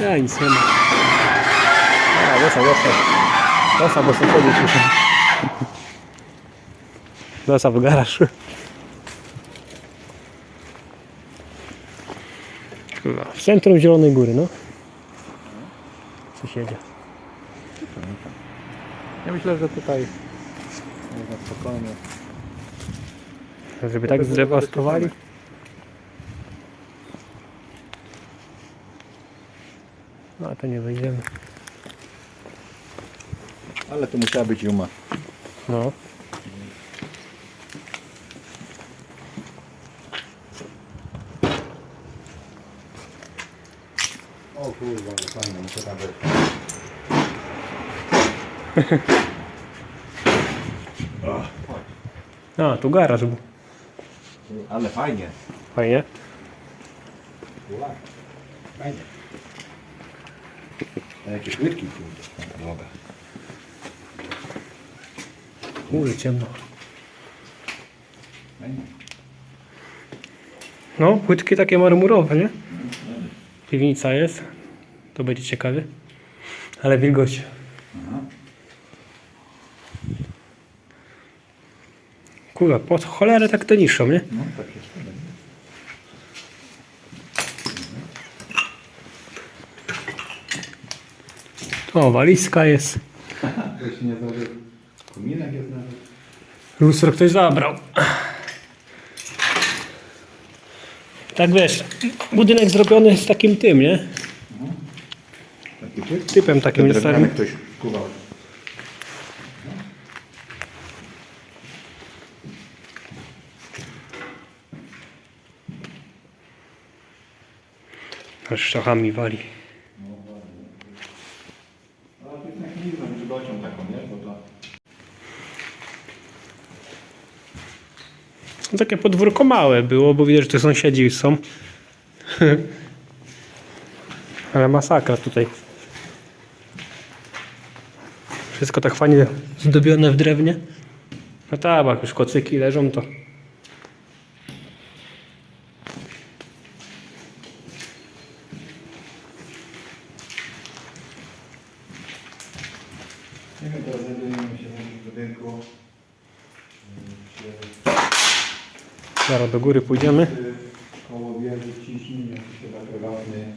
Ja nic nie ma. A, zostaw, zostaw. Zostaw, bo sobie chodzić muszę. Zostaw w garaż. Kurwa, W centrum Zielonej Góry, no. Co się dzieje? Ja myślę, że tutaj można spokojnie. Żeby tak zdewastowali. No, a to nie wejdziemy. Ale to musiała być juma. No. O kurwa, ale fajnie, muszę tam być. A, tu garaż był. Ale fajnie. Fajnie. Fajnie. A jakie płytki na drogę. Kurde, ciemno. No, płytki takie marmurowe, nie? Piwnica jest. To będzie ciekawe. Ale wilgoć. Kurwa, po cholerę tak to niszczą, nie? No tak jest. O, walizka jest. To się nie zdąży. Kominek jest nawet. Lustro ktoś zabrał. Tak wiesz, budynek zrobiony z takim tym, nie? Taki płyt. Typem takim Ten drewniany starym. ktoś kuwał. Aż szachami wali. Ale to jest jak nie wiem, żywocią taką, nie? Bo to... No, takie podwórko małe było, bo widać, że to sąsiedzi są. Ale masakra tutaj. Wszystko tak fajnie zdobione w drewnie. No tak, już kocyki leżą, to Nie wiem, teraz znajdujemy się w budynku. Zaraz do góry pójdziemy. Koło wieży ciśnienie, chyba prywatny.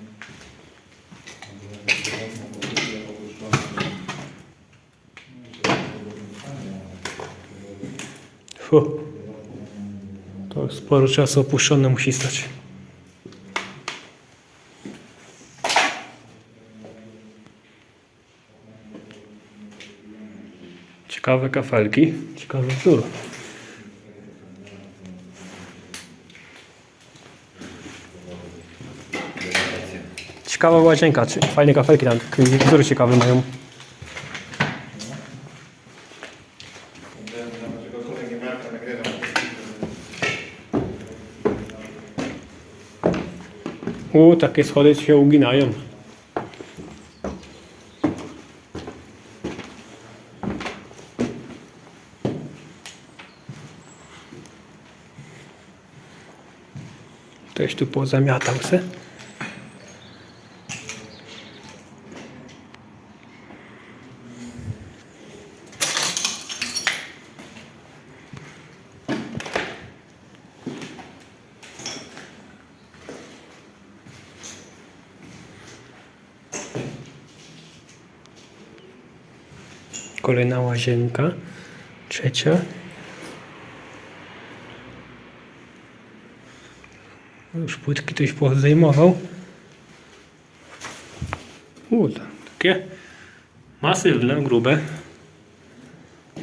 Fu. To sporo czasu opuszczone musi stać. Ciekawe kafelki, ciekawy wzór. Ciekawa łazienka, czy fajne kafelki tam, taki wzór ciekawy mają. U, takie schody się uginają. Ktoś tu pozamiatał se. Kolejna łazienka. Trzecia. Już płytki ktoś pozajmował. U, takie masywne, grube.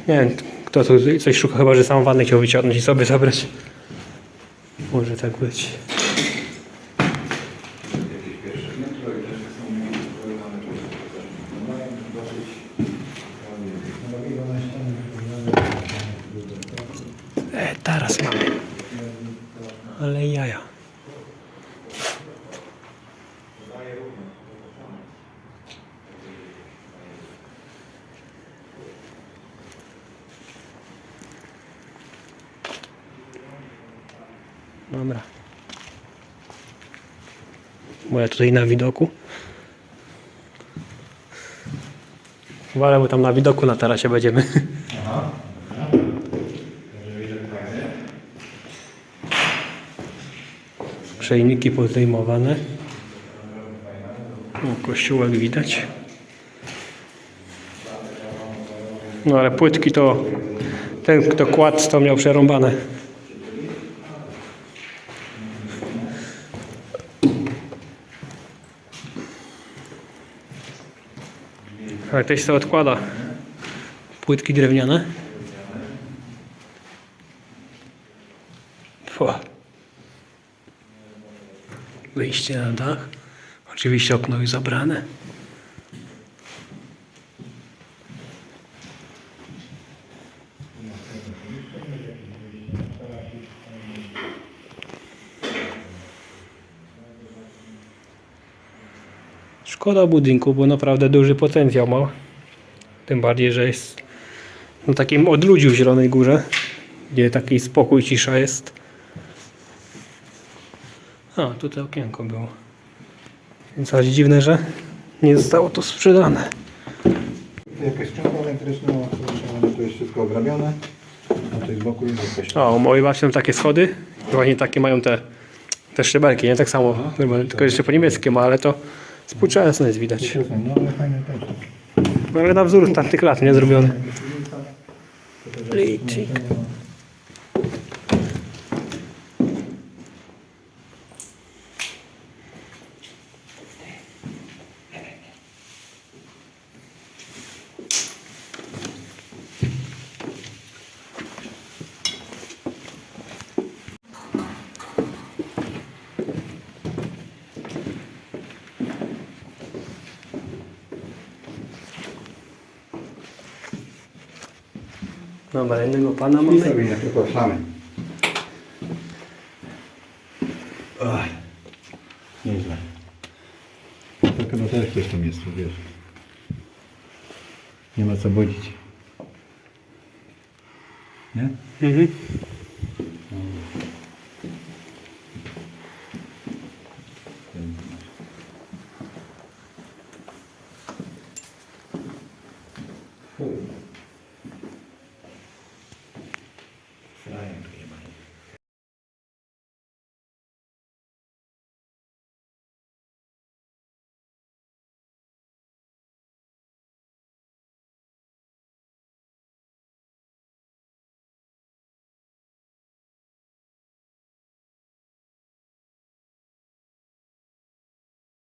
Nie wiem, kto tu coś szuka, chyba że sam wanny chciał wyciągnąć i sobie zabrać. Może tak być. Jakieś pierwsze piętro i też są wykonane tu. No mają dosyć... E, teraz mamy. Ale jaja. Dobra. Moja tutaj na widoku. Uważaj, bo tam na widoku na tarasie będziemy. Aha. Przejniki pozdejmowane. O, kościółek widać. No ale płytki to ten kto kładł to miał przerąbane. Ale ktoś sobie odkłada płytki drewniane. Fu. Wyjście na dach. Oczywiście okno już zabrane. Szkoda budynku, bo naprawdę duży potencjał ma. Tym bardziej, że jest na takim odludziu w Zielonej Górze, gdzie taki spokój, cisza jest. A, tutaj okienko było. Więc aż dziwne, że nie zostało to sprzedane. Jakaś sprzęt elektryczny, no, to jest wszystko ograbione. A tutaj z boku jest jakaś... A, u mojej babci są takie schody. Właśnie takie mają te, te szczebelki, nie? Tak samo. Tylko jeszcze po niemieckim, ale to współczesne jest widać. No ale fajne też. No, ale na wzór tamtych lat, nie? Zrobione. Licik. Dobra, jednego pana mamy. sobie nie tylko same. Oj, Nieźle. Taka notarka też tam jest, to wiesz. Nie ma co budzić. Nie? Mhm.